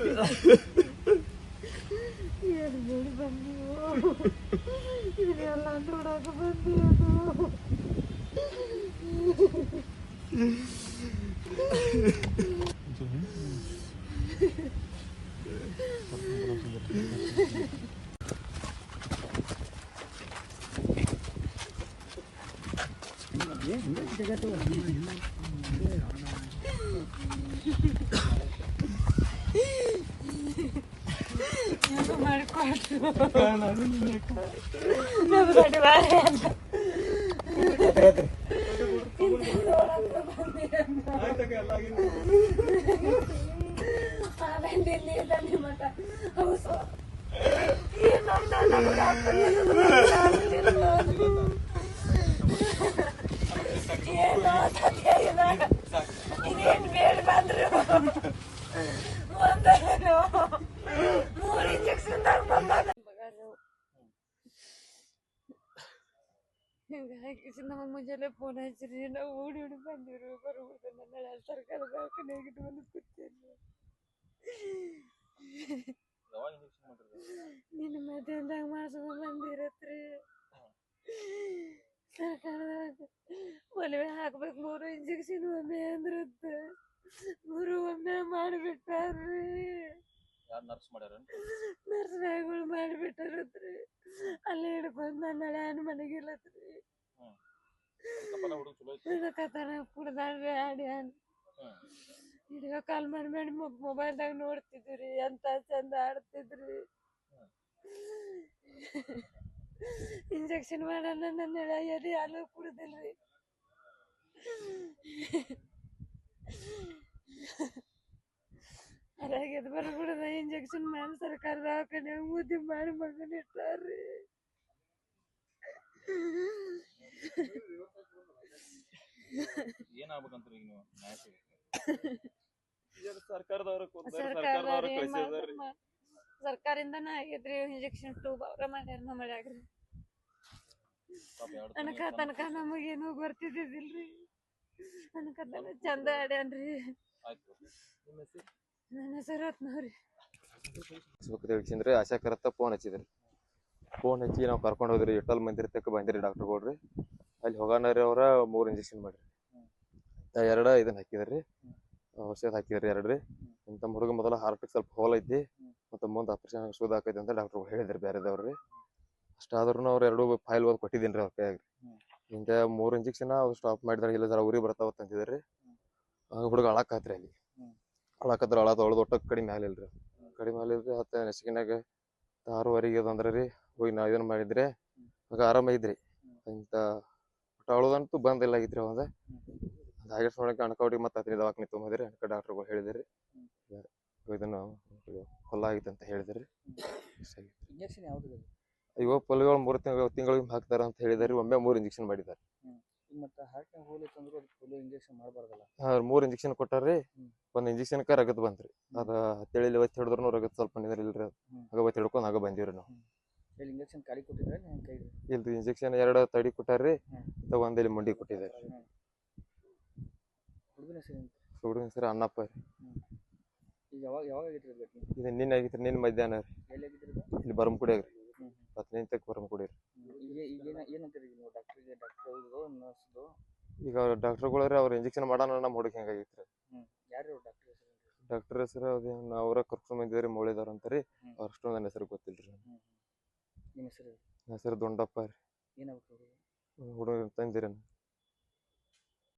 ya jadi bantu jadi lantu aku bantu Ya, enggak kita jatuh. ಆಮೇಲೆ ಇಲ್ಲಿ ಇಲ್ಲ ನಿಮ್ಮ ಮಠ. ಹೌದು. ಏನು ಅಂತ ನಮ್ಗೆ ಆಗ್ತಿಲ್ಲ. ಏನು ಸತ್ಯ ಇಲ್ಲ. ಇದೇನ್ ಬೇಡ ಬಂದ್ರು ಒಂದೇನು ಮೂರು ಇಂಜೆಕ್ಷನ್ ತಗೊಂಡ್ ಹಿಂಗಾಗಿ ನಮ್ಮ ಮುಂಜಾನೆ ಫೋನ್ ಹಚ್ಚಿರಿ ನಾವು ಓಡಿ ಓಡಿ ಬಂದಿರು ಬರ್ಬೋದು ನನ್ನ ಸರ್ಕಾರ ದವಾಖಾನೆಗೆ ಬಂದು ಕೂತೀನಿ ನಿನ್ನ ಮಧ್ಯಾಹ್ನದಾಗ ಮಾಡ್ಸ್ಕೊಂಡ್ ಬಂದಿರತ್ರಿ. ಸರ್ಕಾರದಾಗ ಒಲವೆ ಹಾಕ್ಬೇಕು ಮೂರು ಇಂಜೆಕ್ಷನ್ ಒಮ್ಮೆ ಅಂದ್ರತ್ತ ಮೂರು ಒಮ್ಮೆ ಮಾಡಿಬಿಟ್ಟಾರ್ರಿ ಯಾರು ನರ್ಸ್ ಮಾಡ್ಯಾರ ನರ್ಸ್ ಬ್ಯಾಗ್ಗಳು ಮಾಡಿಬಿಟ್ಟಾರತ್ರಿ ಅಲ್ಲೇ ಹಿಡ್ಕೊಂಡು ನನ್ನ ಹಳೆಯನ್ ಮನೆಗಿಲ್ಲತ್ರಿ ಇಲ್ಲತ್ರಿ ಹುಡುಗ ಚಲೋ ಐತಿ ಕುಡ್ದಾಡ್ರಿ ಆಡ್ಯಾನ್ ಅನ್ ಕಾಲ್ ಮಾಡಿ ಮಾಡಿ ಮೊಬೈಲ್ದಾಗ ನೋಡ್ತಿದ್ವಿ ಎಂತ ಚಂದ ಆಡ್ತಿದ್ರಿ. ಇಂಜೆಕ್ಷನ್ ಮಾಡೋಣ ನನ್ನ ಎದೆ ಹಾಲು ಕುಡ್ದಿಲ್ರಿ. ಎದ್ ಬರ್ಬಿಡದ ಇಂಜೆಕ್ಷನ್ ಮಾಡಿ ಸರ್ಕಾರದ ಕಡೆ ಮುದ್ದೆ ಮಾಡಿ ಮಗನ ಇಟ್ಟಾರ್ರಿ. ಏನಾಗ್ಬೇಕಂತ ಈಗ ನೀವು ನ್ಯಾಯ ಸಿಗುತ್ತೆ ಸರ್ಕಾರದವ್ರ ಸರ್ಕಾರದವ್ರು ಸರ್ಕಾರದವ್ರ ಏನ್ ಕಳಿಸಿದಾರ್ರಿ ಮಾಡ್ತಾರ ಸರ್ಕಾರಿಂದನ ಆಗೈತ್ರಿ ಇಂಜೆಕ್ಷನ್ ಟೂಬ್ ಅವ್ರ ಮಾಡ್ಯಾರ ನಮ್ಮ ಮನ್ಯಾಗ್ರಿ ಪಾಪ ಎರಡು ಅನಕ ತನಕ ನಮಗೇನು ಬರ್ತಿದ್ದಿಲ್ರಿ ಅನಕ ತನಕ ಚಂದ ಆಡ್ಯಾನ್ರಿ. ಆಯ್ತು. ನಿಮ್ಮ ಹೆಸರು ನನ್ನ ಹೆಸರು ರತ್ನವ್ರಿ. ತಿಳಿಸಿಂದ್ರೆ ಆಶಾಕರತ್ತ ಫೋನ್ ಹಚ್ಚಿದ್ರಿ ಫೋನ್ ಹಚ್ಚಿ ನಾವು ಕರ್ಕೊಂಡು ಹೋದ್ರಿ ಇಟ್ಟಲ್ ಮಂದಿರ ತಕ್ಕ ಬಂದಿರಿ ಡಾಕ್ಟರ್ ಗೌಡ್ರಿ ಅಲ್ಲಿ ಹೋಗಾನರಿ ಅವ್ರ ಮೂರು ಇಂಜೆಕ್ಷನ್ ಮಾಡ್ರಿ. ಎರಡ ಇದನ್ನ ಹಾಕಿದ್ರಿ. ಔಷಧ ಹಾಕಿದ್ರಿ ಎರಡ್ರಿ. ಇಂಥ ಹುಡುಗ ಮೊದಲ ಹಾರ್ಟ್ ಸ್ವಲ್ಪ ಹೋಲ್ ಐತಿ. ಮತ್ತೆ ಮುಂದೆ ಆಪರೇಷನ್ ಶೋಧ ಆಕೈತಿ ಅಂತ ಡಾಕ್ಟರ್ ಹೇಳಿದ್ರಿ ಬೇರೆದವ್ರಿ ಅಷ್ಟಾದ್ರೂ ಅವ್ರು ಎರಡು ಫೈಲ್ ಓದ್ ಕೊಟ್ಟಿದ್ದೀನಿ ಅವ್ರ ಕೈಯಾಗ್ರಿ. ಹಿಂಗೆ ಮೂರು ಇಂಜೆಕ್ಷನ್ ಅವ್ರು ಸ್ಟಾಪ್ ಮಾಡಿದ್ರೆ, ಇಲ್ಲ ಜರ ಉರಿ ಬರ್ತಾವ ಅಂತಿದ್ರಿ. ಹುಡುಗ ಹುಡುಗ ಹತ್ರಿ ಅಲ್ಲಿ. ಅಳಕತ್ರ ಅಳ ತೊಳೆದು ಒಟ್ಟ ಕಡಿಮೆ ಆಗ್ಲಿಲ್ರಿ. ಕಡಿಮೆ ಆಗ್ಲಿಲ್ರಿ. ಹತ್ತು ನೆಸಿಗಿನಾಗ ಆರೂವರೆಗೆ ಅಂದ್ರೆ ರೀ ಹೋಗಿ ನಾವು ಇದನ್ನ ಮಾಡಿದ್ರೆ ಆಗ ಆರಾಮ ಇದ್ರಿ ಅಂತ ಅಳೋದಂತೂ ಬಂದಿಲ್ಲ ಆಗಿದ್ರಿ ಅವಂದ. ಹಾಗೆ ನೋಡಕ್ಕೆ ಅಣ್ಕೌಡಿಗೆ ಮತ್ತೆ ಹತ್ತಿರ ದವಾಖಾನೆ ತೊಗೊಂಬದ್ರಿ ಅಣ್ಕ ಡಾಕ್ಟ್ರುಗಳು ಹೇಳಿದ್ರಿ. ಇದನ್ನು ಹೊಲ ಆಗಿತ್ತು ಅಂತ ಹೇಳಿದ್ರಿ. ಇವ ಪೊಲ್ಗಳು ಮೂರು ತಿಂಗಳು ತಿಂಗಳಿಗೆ ಹಾಕ್ತಾರ ಅಂತ ಹೇಳಿದಾರೆ. ಒಮ್ಮೆ ಮೂರು ಇಂಜೆಕ್ಷನ್ ಮಾಡಿದ್ದಾರೆ. ಮೂರು ಇಂಜೆಕ್ಷನ್ ಕೊಟ್ಟಾರ್ರಿ. ಒಂದು ಒಂದ್ ಇಂಜೆಕ್ಷನ್ ಕ ರಗತ್ ಬಂತ್ರಿ. ಅದ ಹತ್ತೇಳಿ ಒತ್ತಿ ಹಿಡಿದ್ರು ರಗತ್ ಸ್ವಲ್ಪ ನಿಂದ್ರಿಲ್ರಿ ಅದು ಹ್ಮ್. ಆಗ ಒತ್ತಿ ಹಿಡ್ಕೊಂಡು ಆಗ ಬಂದೀವ್ರಿ ನಾವು ಇಲ್ಲಿ ಇಂಜೆಕ್ಷನ್ ಖಾಲಿ ಕೊಟ್ಟಿದ್ರೆ ನಿಮ್ಮ ಕೈಗೆ ಇಂಜೆಕ್ಷನ್ ಎರಡು ತಡಿ ಕೊಟ್ಟಾರ್ರಿ ಒಂದಲ್ಲಿ ಮುಂಡಿ ಕೊಟ್ಟಿದ್ದಾರೆ ಹುಡುಗನ ಹೆಸರು ಅಣ್ಣಪ್ಪ ರೀ. ಇದು ನಿನ್ನೆ ಆಗಿತ್ರಿ ನಿನ್ನ ಮಧ್ಯಾಹ್ನ ರೀ. ಇಲ್ಲಿ ಬರಮಕುಡಿಯಾಗ ರೀ. ಹ್ಮ್. ಹತ್ತನೇ ತಕ್ಕ ಬರಮಕುಡಿ ರೀ. ಈಗ ಡಾಕ್ಟರ್ಗಳು ರೀ ಅವ್ರ ಇಂಜೆಕ್ಷನ್ ಮಾಡೋಣ ನಮ್ಮ ಹುಡುಗ ಹೆಂಗಾಗಿತ್ತು ರೀ ಡಾಕ್ಟರ್ ಹೆಸರು? ಅದೇನು ಅವರ ಕರ್ಕೊಂಡ್ ಬಂದಿದ್ರಿ ಮೌಳಿದಾರ ಅಂತ ರೀ. ಅವ್ರ ಅಷ್ಟೊಂದು ನನ್ನ ಹೆಸರು ಗೊತ್ತಿಲ್ರಿ. ನಿಮ್ಮ ಹೆಸರು? ಹೆಸರು ದೊಂಡಪ್ಪ ರೀ.